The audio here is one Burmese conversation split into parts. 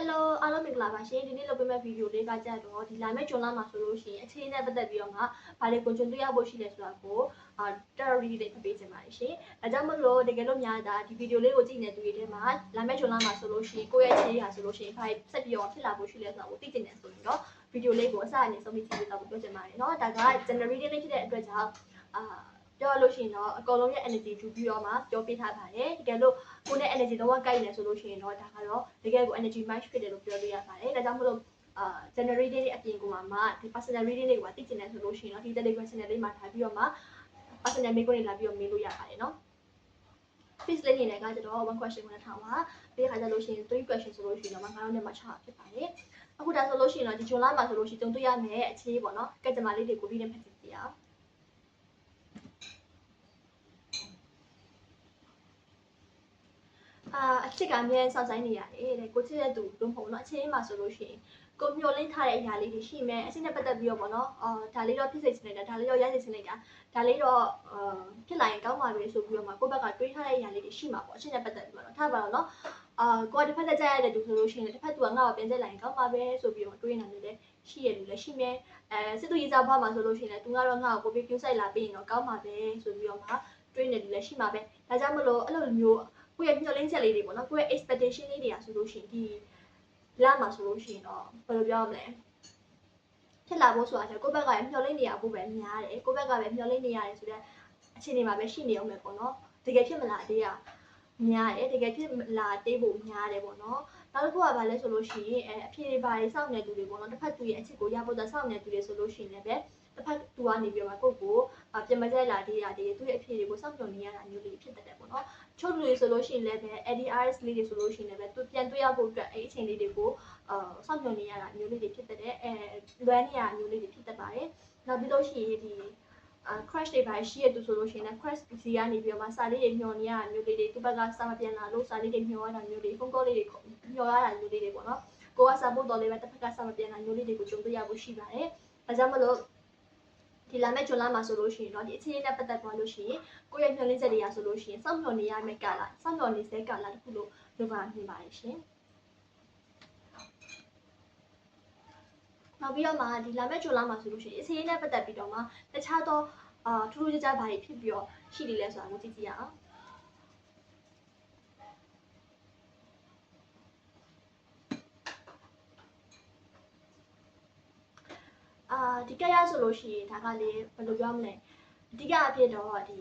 Hello အားလုံးမင်္ဂလာပါရှင်ဒီနေ့လုပ်ပေးမယ့်ဗီဒီယိုလေးကကြတော့ဒီလာမယ့်ဂျွန်လာမှာဆိုလို့ရှိရင်အခြေအနေနဲ့ပတ်သက်ပြီးတော့မှဘာလေးကိုကျွန်တွေ့ရဖို့ရှိလဲဆိုတာကိုအာ theory လေးဖတ်ပေးချင်ပါတယ်ရှင်အဲကြောင့်မလို့တကယ်လို့များတာဒီဗီဒီယိုလေးကိုကြည့်နေတဲ့သူတွေထဲမှာလာမယ့်ဂျွန်လာမှာဆိုလို့ရှိရင်ကိုယ့်ရဲ့အခြေအနေဟာဆိုလို့ရှိရင်ဘာဆက်ပြီးတော့ဖြစ်လာဖို့ရှိလဲဆိုတာကိုသိချင်တယ်ဆိုရင်တော့ဗီဒီယိုလေးကိုအစအနေဆုံးဖြတ်ကြည့်လို့ပြောချင်ပါတယ်เนาะဒါက generation လေးဖြစ်တဲ့အတွက်ကြောင့်အာ ပြောလို့ရှိရင်တော့အကုန်လုံးရဲ့ energy ယူပြီးတော့မှပြောပြထားပါတယ်တကယ်လို့ကိုယ်နဲ့ energy လုံးဝကိုက်နေဆိုလို့ရှိရင်တော့ဒါကတော့တကယ်ကို energy match ဖြစ်တယ်လို့ပြောလို့ရပါတယ်ဒါကြောင့်မလို့အာ generate တဲ့အပြင်ကမှဒီ personal reading တွေကိုသိကျင်တယ်ဆိုလို့ရှိရင်တော့ဒီ Telegram channel လေးမှာထားပြီးတော့မှ personal မေးခွန်းတွေလာပြီးတော့မေးလို့ရပါတယ်နော် face လေးနေတယ်ကကျတော့1 question ကိုထားပါပြီးခါကျလို့ရှိရင်3 question ဆိုလို့ရှိရင်တော့9နဲ့မှ6ဖြစ်ပါတယ်အခုဒါဆိုလို့ရှိရင်တော့ဒီ July မှာဆိုလို့ရှိရင်တုံတွေ့ရမယ်အခြေပေါ့နော်ကဲကြမလေးတွေကိုပြီးနေဖြစ်ပြရအောင် အာအချစ်ကအမြဲစောင့်ဆိုင်နေရတယ်တဲ့ကိုချစ်တဲ့သူလုံးပုံတော့အချင်းမှာဆိုလို့ရှိရင်ကိုမျောလင်းထားတဲ့အရာလေးတွေရှိမယ်အချင်းနဲ့ပတ်သက်ပြီးတော့ပေါ့နော်အာဒါလေးတော့ဖြစ်စေချင်နေတာဒါလေးတော့ရစေချင်နေတာဒါလေးတော့အာဖြစ်လာရင်ကောင်းပါပဲဆိုပြီးတော့မှကိုယ့်ဘက်ကတွေးထားတဲ့အရာလေးတွေရှိမှာပေါ့အချင်းနဲ့ပတ်သက်ပြီးတော့ထားပါတော့နော်အာကိုကတစ်ဖက်သက်ကြရတဲ့သူဆိုလို့ရှိရင်တစ်ဖက်သူကငါ့ကိုပြန်ချက်လာရင်ကောင်းပါပဲဆိုပြီးတော့တွေးနေတာလည်းရှိရလို့လည်းရှိမယ်အဲစစ်သူရေးစားဘွားမှာဆိုလို့ရှိရင်လည်းသူကတော့ငါ့ကိုကိုပြီးကျူးဆိုင်လာပြီးရင်တော့ကောင်းပါပဲဆိုပြီးတော့မှတွေးနေတယ်လည်းရှိမှာပဲဒါကြောင့်မလို့အဲ့လိုမျိုး ကိုယ့်ရဲ့မျှော်လင့်ချက်လေးတွေပေါ့နော်ကိုယ့်ရဲ့ expectation လေးတွေကဆိုလို့ရှိရင်ဒီလမှာဆိုလို့ရှိရင်တော့ဘယ်လိုပြောမလဲဖြစ်လာဖို့ဆိုတာကကိုယ့်ဘက်ကလည်းမျှော်လင့်နေရဖို့ပဲများတယ်ကိုယ့်ဘက်ကပဲမျှော်လင့်နေရတယ်ဆိုတော့အခြေအနေမှာပဲရှိနေအောင်ပဲပေါ့နော်တကယ်ဖြစ်မလားတေးရများတယ်တကယ်ဖြစ်လာတေးဖို့များတယ်ပေါ့နော်နောက်တစ်ခုကဘာလဲဆိုလို့ရှိရင်အဲအဖြေတွေဘာတွေစောင့်နေသူတွေပေါ့နော်တစ်ဖက်သူရဲ့အချစ်ကိုရဖို့တော့စောင့်နေသူတွေဆိုလို့ရှိရင်လည်းပဲတစ်ဖက်သူကနေပြီးတော့ကိုယ့်ကိုပြန်မကြိုက်လာသေးတာတွေသူ့ရဲ့အဖြေတွေကိုစောင့်ကြုံနေရတာမျိုးလေးဖြစ်တတ်တယ်ပေါ့နော် ချုပ်လူတွေဆိုလို့ရှိရင်လည်းပဲ ADRS လေးတွေဆိုလို့ရှိရင်လည်းပဲသူပြန်တွေ့ရဖို့အတွက်အဲ့အချိန်လေးတွေကိုအာစောင့်ကြုံနေရတာမျိုးလေးတွေဖြစ်တတ်တယ်အဲလွမ်းနေရမျိုးလေးတွေဖြစ်တတ်ပါတယ်နောက်ပြီးလို့ရှိရင်ဒီအာ crash တွေပါရှိရတူဆိုလို့ရှိရင်လည်း crash PC ကနေပြီးတော့မှစာလေးတွေမျောနေရတာမျိုးလေးတွေသူ့ဘက်ကစာမပြန်လာလို့စာလေးတွေမျောရတာမျိုးတွေဖုန်းကောလေးတွေမျောရတာမျိုးလေးတွေပေါ့နော်ကိုကစာပို့တော်လေးပဲတစ်ဖက်ကစာမပြန်လာမျိုးလေးတွေကိုကြုံတွေ့ရဖို့ရှိပါတယ်ဒါကြောင့်မလို့ ဒီလာမယ့်ဂျွန်လာမှာဆိုလို့ရှိရင်တော့ဒီအခြေအနေနဲ့ပတ်သက်သွားလို့ရှိရင်ကိုယ့်ရဲ့မျှော်လင့်ချက်တွေရဆိုလို့ရှိရင်စောင့်မျှော်နေရမယ့်ကာလစောင့်မျှော်နေစေကာလတစ်ခုလို့ပြောပါမြင်ပါတယ်ရှင်နောက်ပြီးတော့မှဒီလာမယ့်ဂျွန်လာမှာဆိုလို့ရှိရင်အခြေအနေနဲ့ပတ်သက်ပြီးတော့မှတခြားသောအာထူးထူးခြားခြားဘာတွေဖြစ်ပြီးတော့ရှိနေလဲဆိုတာကိုကြည့်ကြည့်ရအောင်အာ ဒီကရဆိုလို့ရှိရင်ဒါကလေဘယ်လိုပြောမလဲအဓိကအဖြစ်တော့ဒီ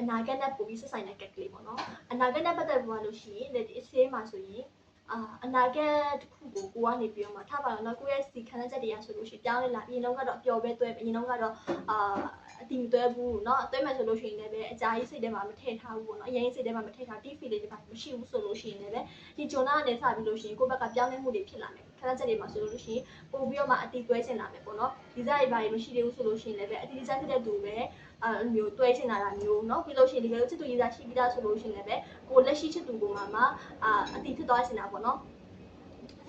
အနာဂတ်နဲ့ပို့ပြီးဆက်ဆိုင်တဲ့ကက်ကလေးပေါ့နော်အနာဂတ်နဲ့ပတ်သက်ပြီးလို့ရှိရင်ဒီအစေးမှာဆိုရင်အာအနာဂတ်တစ်ခုကိုကိုကနေပြီးတော့မှထားပါတော့နော်ကိုရဲ့စီခံတဲ့ချက်တွေကဆိုလို့ရှိရင်ပြောင်းလဲလာအရင်တော့ကတော့အပျော်ပဲတွဲအရင်တော့ကတော့အာအတီမတွဲဘူးเนาะတွဲမယ်ဆိုလို့ရှိရင်လည်းပဲအကြာကြီးစိတ်ထဲမှာမထည့်ထားဘူးပေါ့နော်အရင်စိတ်ထဲမှာမထည့်ထား deep feel တွေပါမရှိဘူးဆိုလို့ရှိရင်လည်းပဲဒီဂျွန်နာကနေစပြီးလို့ရှိရင်ကိုယ့်ဘက်ကပြောင်းလဲမှုတွေဖြစ်လာမယ် ခဏချက်တွေမှာဆိုလို့ရှိရင်ပို့ပြီးတော့မှအတီတွဲချင်လာမယ်ပေါ့နော်ဒီစားတွေဘာတွေမရှိသေးဘူးဆိုလို့ရှိရင်လည်းပဲအတီစားဖြစ်တဲ့သူပဲအဲမျိုးတွဲချင်လာတာမျိုးเนาะပြီးလို့ရှိရင်ဒီလိုချစ်သူရေးစားရှိပြီးသားဆိုလို့ရှိရင်လည်းပဲကိုလက်ရှိချစ်သူကိုမှမှအာအတီဖြစ်သွားချင်တာပေါ့နော်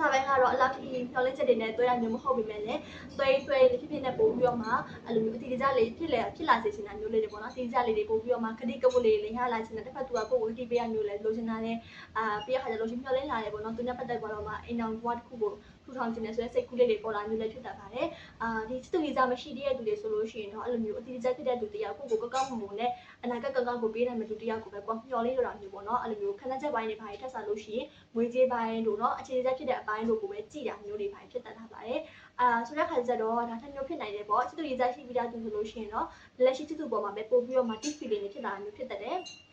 စားပိုင်းကတော့အလားတူဖြော်လင်းချက်တွေနဲ့တွဲရမျိုးမဟုတ်ပေမဲ့လည်းတွဲတွဲဖြစ်ဖြစ်နဲ့ပို့ပြီးတော့မှအဲ့လိုမျိုးအတီကြလေးဖြစ်လေဖြစ်လာစေချင်တာမျိုးလေးတွေပေါ့နော်အတီကြလေးတွေပို့ပြီးတော့မှခတိကပုတ်လေးလေးရလာချင်တဲ့တစ်ဖက်သူကကိုယ်ကိုတီးပေးရမျိုးလဲလိုချင်တာလဲအာပြီးရခါကျလို့ရှိရင်ဖြော်လင်းလာတယ်ပေါ့နော်သူနဲ့ပတ်သက်သွားတော့မှအိမ်အောင်ဘွားတစ်ခုကိုထူထောင်ခြင်းနဲ့ဆိုတဲ့စိတ်ကူးလေးတွေပေါ်လာမျိုးလည်းဖြစ်တတ်ပါတယ်။အာဒီစစ်တူကြီးစားမရှိတဲ့သူတွေဆိုလို့ရှိရင်တော့အဲ့လိုမျိုးအတိအကျဖြစ်တဲ့သူတယောက်ကိုကိုကောက်ကောက်မုံမုံနဲ့အနာဂတ်ကောက်ကောက်ကိုပေးနိုင်မဲ့သူတယောက်ကိုပဲကွာမျှော်လေးလိုတာမျိုးပေါ့နော်အဲ့လိုမျိုးခဏချက်ပိုင်းတွေပိုင်းထပ်စားလို့ရှိရင်ငွေကြေးပိုင်းတို့နော်အခြေအနေချက်ဖြစ်တဲ့အပိုင်းတို့ကိုပဲကြည်တာမျိုးတွေပိုင်းဖြစ်တတ်တာပါတယ်။အာဆိုတဲ့ခါကျတော့ဒါထက်မျိုးဖြစ်နိုင်တယ်ပေါ့စစ်တူကြီးစားရှိပြီးသားသူဆိုလို့ရှိရင်တော့လက်ရှိစစ်တူပေါ်မှာပဲပို့ပြီးတော့ multi feeling တွေဖြစ်လာတာမျိုးဖြစ်တတ်တယ်။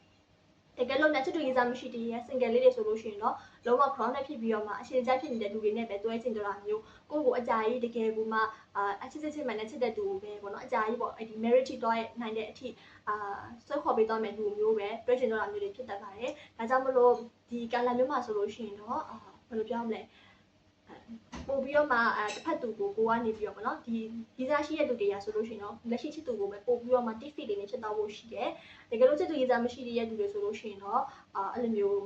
တကယ်လို့ natural ရေးစားမရှိတည်းရဲ့ single လေးတွေဆိုလို့ရှိရင်တော့လုံးဝ crown နဲ့ဖြစ်ပြီးတော့မှအရှင်ကြားဖြစ်နေတဲ့လူတွေနဲ့ပဲတွဲချင်ကြတာမျိုးကိုယ့်ကိုအကြာကြီးတကယ်ကိုမှအာအချစ်စစ်ချစ်မှန်နဲ့ချစ်တဲ့သူပဲပေါ့နော်အကြာကြီးပေါ့အဲ့ဒီ marriage တွဲနိုင်တဲ့အထိအာဆွဲခေါ်ပေးသွားမယ့်လူမျိုးပဲတွဲချင်ကြတာမျိုးတွေဖြစ်တတ်ပါတယ်ဒါကြောင့်မလို့ဒီကာလာမျိုးမှာဆိုလို့ရှိရင်တော့အာဘယ်လိုပြောမလဲ ပို့ပြီးတော့မှအဲတစ်ဖက်သူကိုကိုကနေပြီးတော့ဗောနော်ဒီဗီဇာရှိတဲ့သူတွေကဆိုလို့ရှိရင်တော့လက်ရှိချစ်သူကိုပဲပို့ပြီးတော့မှ tick fit လေးနဲ့ဖြစ်သွားဖို့ရှိတယ်တကယ်လို့ချစ်သူဗီဇာမရှိတဲ့သူတွေဆိုလို့ရှိရင်တော့အာအဲ့လိုမျိုး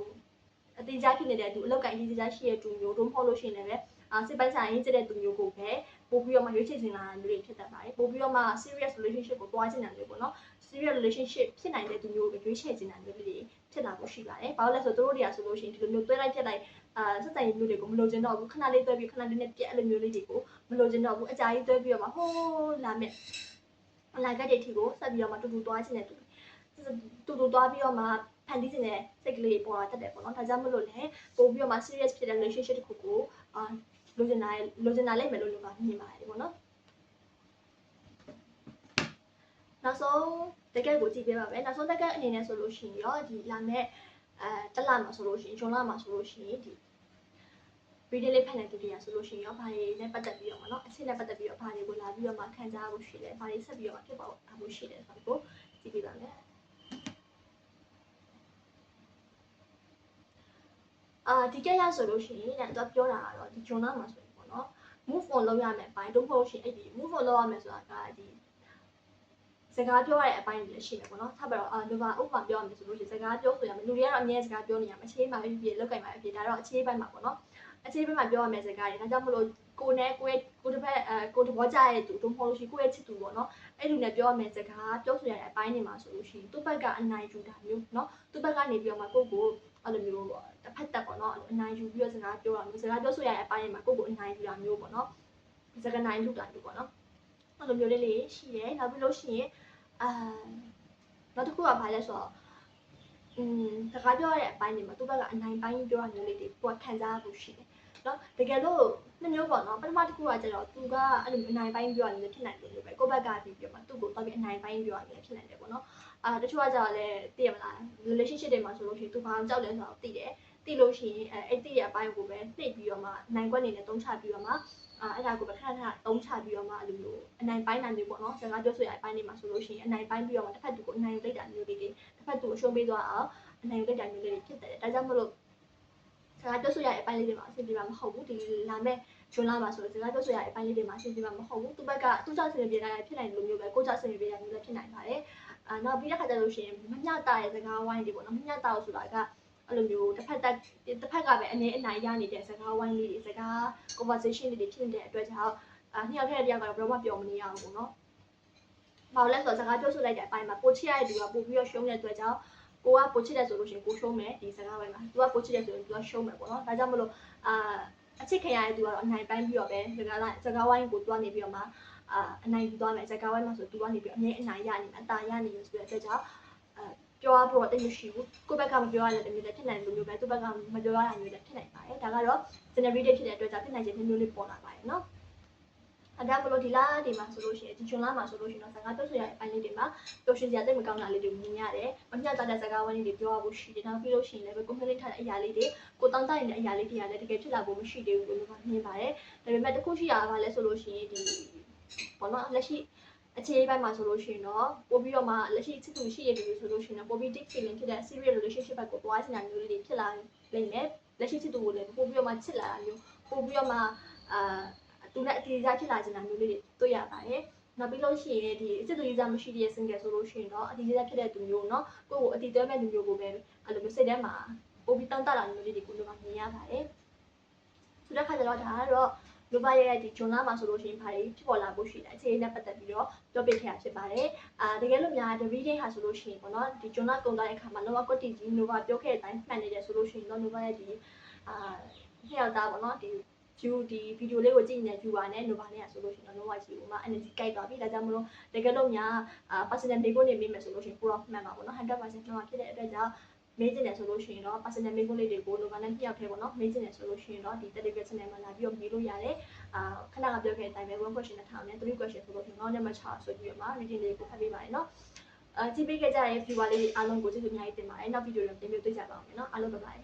အသေးစားဖြစ်နေတဲ့သူအလောက်ကင်ကြီးစားရှိတဲ့သူမျိုးတို့မဟုတ်လို့ရှိရင်လည်းအာစစ်ပိုင်းဆိုင်ရေးကျတဲ့သူမျိုးကိုပဲပို့ပြီးတော့မှရွေးချယ်ချင်လာတာမျိုးတွေဖြစ်တတ်ပါတယ်ပို့ပြီးတော့မှ serious relationship ကိုတွားချင်တာမျိုးပေါ့နော် serious relationship ဖြစ်နိုင်တဲ့သူမျိုးကိုရွေးချယ်ချင်တာမျိုးတွေ ဖြစ်လာဖို့ရှိပါတယ်ဘာလို့လဲဆိုတော့တို့တွေကဆိုလို့ရှိရင်ဒီလိုမျိုးတွဲလိုက်ပြက်လိုက်အာစက်တိုင်မျိုးတွေကိုမလိုချင်တော့ဘူးခဏလေးတွဲပြီးခဏလေးနဲ့ပြက်အဲ့လိုမျိုးလေးတွေကိုမလိုချင်တော့ဘူးအကြာကြီးတွဲပြီးတော့မှဟိုးလာမယ်အလာကတဲ့ထီကိုဆက်ပြီးတော့မှတူတူသွားခြင်းနဲ့တူတူတူသွားပြီးတော့မှဖန်တီးခြင်းနဲ့စိတ်ကလေးပေါ်လာတတ်တယ်ပေါ့နော်ဒါကြောင့်မလို့လည်းပို့ပြီးတော့မှ serious ဖြစ်တဲ့ relationship တစ်ခုကိုအာလိုချင်တာလိုချင်တာလိုက်မယ်လို့လို့ပါမြင်ပါတယ်ပေါ့နော် နောက်ဆုံးတကယ်ကိုကြည့်ပေးပါမယ်နောက်ဆုံးတကယ်အနေနဲ့ဆိုလို့ရှိရင်ရောဒီလာမဲ့အဲတက်လာမှာဆိုလို့ရှိရင်ဂျွန်လာမှာဆိုလို့ရှိရင်ဒီဗီဒီယိုလေးဖတ်နေတူတည်းရဆိုလို့ရှိရင်ရောဘာတွေနဲ့ပတ်သက်ပြီးတော့မနော်အချက်နဲ့ပတ်သက်ပြီးတော့ဘာတွေကိုလာပြီးတော့မှခံစားဖို့ရှိလဲဘာတွေဆက်ပြီးတော့မှဖြစ်ပေါ်ဖို့ရှိလဲဆိုတော့ကြည့်ပေးပါမယ်အာဒီကရဆိုလို့ရှိရင်တဲ့တော့ပြောတာကတော့ဒီဂျွန်လာမှာဆိုရင်ပေါ့နော် move on လုပ်ရမယ်အပိုင်းတော့မဟုတ်ရှင်အဲ့ဒီ move on လုပ်ရမယ်ဆိုတာကဒီ စကားပြောရတဲ့အပိုင်းတွေလည်းရှိတယ်ပေါ့နော်။ထားပါတော့အာလူပါဥပမာပြောရမယ်ဆိုလို့ရှိရင်စကားပြောဆိုရမယ်လူတွေကတော့အမြဲစကားပြောနေရမှာအခြေမှာပဲဖြစ်ဖြစ်လောက်ကင်မှာပဲဖြစ်ဒါတော့အခြေပိုင်းမှာပေါ့နော်။အခြေပိုင်းမှာပြောရမယ်စကားတွေဒါကြောင့်မလို့ကိုနဲ့ကိုရဲ့ကိုတစ်ဖက်အဲကိုတဘောကြရဲ့သူတို့မဟုတ်လို့ရှိရင်ကိုရဲ့ချစ်သူပေါ့နော်။အဲ့လူနဲ့ပြောရမယ်စကားပြောဆိုရတဲ့အပိုင်းတွေမှာဆိုလို့ရှိရင်သူ့ဘက်ကအနိုင်ယူတာမျိုးနော်။သူ့ဘက်ကနေပြီးတော့မှကိုကိုအဲ့လိုမျိုးပေါ့တစ်ဖက်တက်ပေါ့နော်အနိုင်ယူပြီးတော့စကားပြောတာမျိုးစကားပြောဆိုရတဲ့အပိုင်းတွေမှာကိုကိုအနိုင်ယူတာမျိုးပေါ့နော်။စကားနိုင်လူတာမျိုးပေါ့နော်။ အဲ့လိုမျိုးလေးလေးရှိတယ်နောက်ပြီးလို့ရှိရင်အာနောက်တစ်ခုကဘာလဲဆိုတော့อืมတကားပြောရတဲ့အပိုင်းတွေမှာသူ့ဘက်ကအနိုင်ပိုင်းပြောရမျိုးလေးတွေသူကခံစားဖို့ရှိတယ်နော်တကယ်လို့နှစ်မျိုးပေါ့နော်ပထမတစ်ခုကကျတော့သူကအဲ့လိုအနိုင်ပိုင်းပြောရမျိုးဖြစ်နိုင်တယ်လို့ပဲကိုယ့်ဘက်ကပြီးပြောမှာသူ့ကိုတော့ပြီးအနိုင်ပိုင်းပြောရမျိုးဖြစ်နိုင်တယ်ပေါ့နော်အာတချို့ကကျတော့လည်းသိရမလား relationship တွေမှာဆိုလို့ရှိရင်သူဘာကြောက်လဲဆိုတော့သိတယ်သိလို့ရှိရင်အဲ့အဲ့သိရအပိုင်းကိုပဲသိပြီးတော့မှနိုင်ွက်နေနဲ့တုံးချပြီးတော့မှ အာအဲ့ဒါကိုပဲခဏခဏတုံးချပြီးတော့မှအဲ့လိုမျိုးအနိုင်ပိုင်းနိုင်မျိုးပေါ့နော်စကားပြောဆိုရအပိုင်းတွေမှာဆိုလို့ရှိရင်အနိုင်ပိုင်းပြီးတော့မှတစ်ဖက်သူကိုအနိုင်ယူလိုက်တာမျိုးလေးတွေတစ်ဖက်သူကိုရှုံးပေးသွားအောင်အနိုင်ယူလိုက်တာမျိုးလေးတွေဖြစ်တယ်ဒါကြောင့်မလို့စကားပြောဆိုရတဲ့အပိုင်းလေးတွေမှာအဆင်ပြေမှာမဟုတ်ဘူးဒီလာမဲ့ဂျွန်လာမှာဆိုတော့စကားပြောဆိုရတဲ့အပိုင်းလေးတွေမှာအဆင်ပြေမှာမဟုတ်ဘူးသူ့ဘက်ကသူ့ကြောင့်အဆင်ပြေတာဖြစ်နိုင်တယ်လို့မျိုးပဲကိုကြောင့်အဆင်ပြေတာမျိုးလည်းဖြစ်နိုင်ပါတယ်အာနောက်ပြီးတဲ့ခါကျလို့ရှိရင်မမျှတာရဲ့စကားဝိုင်းတွေပေါ့နော်မမျှတာလို့ဆိုတာက အဲ့လိုမျိုးတစ်ဖက်တက်တစ်ဖက်ကပဲအနေအနိုင်ရနေတဲ့စကားဝိုင်းလေးတွေစကား conversation လေးတွေဖြစ်နေတဲ့အတွက်ကြောင့်အာနှစ်ယောက်ထဲတစ်ယောက်ကတော့ဘယ်တော့မှပြောမနေရဘူးပေါ့နော်ဘာလို့လဲဆိုတော့စကားပြောဆိုလိုက်တဲ့အပိုင်းမှာကိုချစ်ရတဲ့သူကပို့ပြီးတော့ရှုံးတဲ့အတွက်ကြောင့်ကိုကပိုချစ်တယ်ဆိုလို့ရှိရင်ကိုရှုံးမယ်ဒီစကားပိုင်းမှာသူကပိုချစ်တယ်ဆိုရင်သူကရှုံးမယ်ပေါ့နော်ဒါကြောင့်မလို့အာအချစ်ခင်ရတဲ့သူကတော့အနိုင်ပိုင်းပြီးတော့ပဲစကားလိုက်စကားဝိုင်းကိုတွားနေပြီးတော့မှအာအနိုင်ယူသွားမယ်စကားဝိုင်းမှာဆိုသူကနေပြီးတော့အမြဲအနိုင်ရနေမှာအတားရနေလို့ဆိုတဲ့အတွက်ကြောင့် ပြောရဖို့တော့တိတ်မရှိဘူးကိုယ့်ဘက်ကမပြောရတဲ့မျိုးလည်းဖြစ်နိုင်တယ်လို့မျိုးပဲသူ့ဘက်ကမပြောရတာမျိုးလည်းဖြစ်နိုင်ပါတယ်ဒါကတော့ generated ဖြစ်တဲ့အတွက်ကြောင့်ဖြစ်နိုင်ခြင်းမျိုးလေးပေါ်လာပါတယ်နော်အဒါမလို့ဒီလားဒီမှာဆိုလို့ရှိရင်ဒီဂျွန်လာမှာဆိုလို့ရှိရင်တော့စကားပြောဆိုရတဲ့အပိုင်းလေးတွေမှာပျော်ရွှင်စရာတိတ်မကောင်းတာလေးတွေမြင်ရတယ်။မမျှတတဲ့စကားဝိုင်းလေးတွေပြောရဖို့ရှိတယ်။နောက်ပြီးလို့ရှိရင်လည်းကိုမျှလေးထားတဲ့အရာလေးတွေကိုတောင်းတနေတဲ့အရာလေးတွေကလည်းတကယ်ဖြစ်လာဖို့မရှိသေးဘူးလို့မြင်ပါတယ်။ဒါပေမဲ့တစ်ခုရှိရတာကလည်းဆိုလို့ရှိရင်ဒီဘောနော်လက်ရှိ အခြေအပိုင်းမှာဆိုလို့ရှိရင်တော့ပို့ပြီးတော့မှလက်ရှိချစ်သူရှိရတဲ့လူဆိုလို့ရှိရင်တော့ပို့ပြီး deep feeling ဖြစ်တဲ့ serious relationship ဘက်ကိုတွားချင်တာမျိုးလေးတွေဖြစ်လာလိမ့်မယ်။လက်ရှိချစ်သူကိုလည်းပို့ပြီးတော့မှချစ်လာတာမျိုးပို့ပြီးတော့မှအာသူနဲ့အတီးစားဖြစ်လာချင်တာမျိုးလေးတွေတွေ့ရပါတယ်။နောက်ပြီးလို့ရှိရင်ဒီစစ်သူရေးစားမရှိတဲ့ single ဆိုလို့ရှိရင်တော့အတီးစားဖြစ်တဲ့သူမျိုးเนาะကိုယ့်ကိုအတီးသွဲမဲ့လူမျိုးကိုပဲအဲ့လိုမျိုးစိတ်ထဲမှာပို့ပြီးတောင်းတလာမျိုးလေးတွေကိုလိုမှမြင်ရပါတယ်။ဆိုတဲ့ခါကျတော့ဒါကတော့ လူပါရဲ့ဒီဂျွန်လာမှာဆိုလို့ရှိရင်ဘာတွေဖြစ်ပေါ်လာဖို့ရှိတယ်အခြေအနေနဲ့ပတ်သက်ပြီးတော့ပြောပြခဲ့တာဖြစ်ပါတယ်။အာတကယ်လို့များ the reading ဟာဆိုလို့ရှိရင်ပေါ့နော်ဒီဂျွန်လာကုန်သွားတဲ့အခါမှာ Nova Quality ကြီး Nova ပြောခဲ့တဲ့အတိုင်းမှန်နေတယ်ဆိုလို့ရှိရင်တော့ Nova ရဲ့ဒီအာနှစ်ယောက်သားပေါ့နော်ဒီ view ဒီ video လေးကိုကြည့်နေတဲ့ viewer နဲ့ Nova နဲ့ဆိုလို့ရှိရင်တော့ Nova ရှိဘူးမှာ energy ကြိုက်သွားပြီဒါကြောင့်မလို့တကယ်လို့များအာ personal မေးခွန်းနေမိမယ်ဆိုလို့ရှိရင်ပူတော့မှန်ပါပေါ့နော်100% Nova ဖြစ်တဲ့အတွက်ကြောင့် မေးချင်တယ်ဆိုလို့ရှိရင်တော့ personal မေးခွန်းလေးတွေကို Nova နဲ့နှစ်ယောက်ထဲပေါ့နော်မေးချင်တယ်ဆိုလို့ရှိရင်တော့ဒီ Telegram channel မှာလာပြီးတော့မေးလို့ရတယ်အာခဏကပြောခဲ့တဲ့အတိုင်းပဲ1 question နဲ့ထားမယ်3 question ဆိုလို့ရှိရင်တော့နံပါတ်6ဆိုပြီးတော့မှ reading လေးကိုဖတ်ပေးပါတယ်နော်အာကြည့်ပေးခဲ့ကြတဲ့ viewer လေးအားလုံးကိုကျေးဇူးအများကြီးတင်ပါတယ်နောက် video တွေပြန်ပြီးတွေ့ကြပါအောင်မယ်နော်အားလုံးဘိုင်ဘိုင်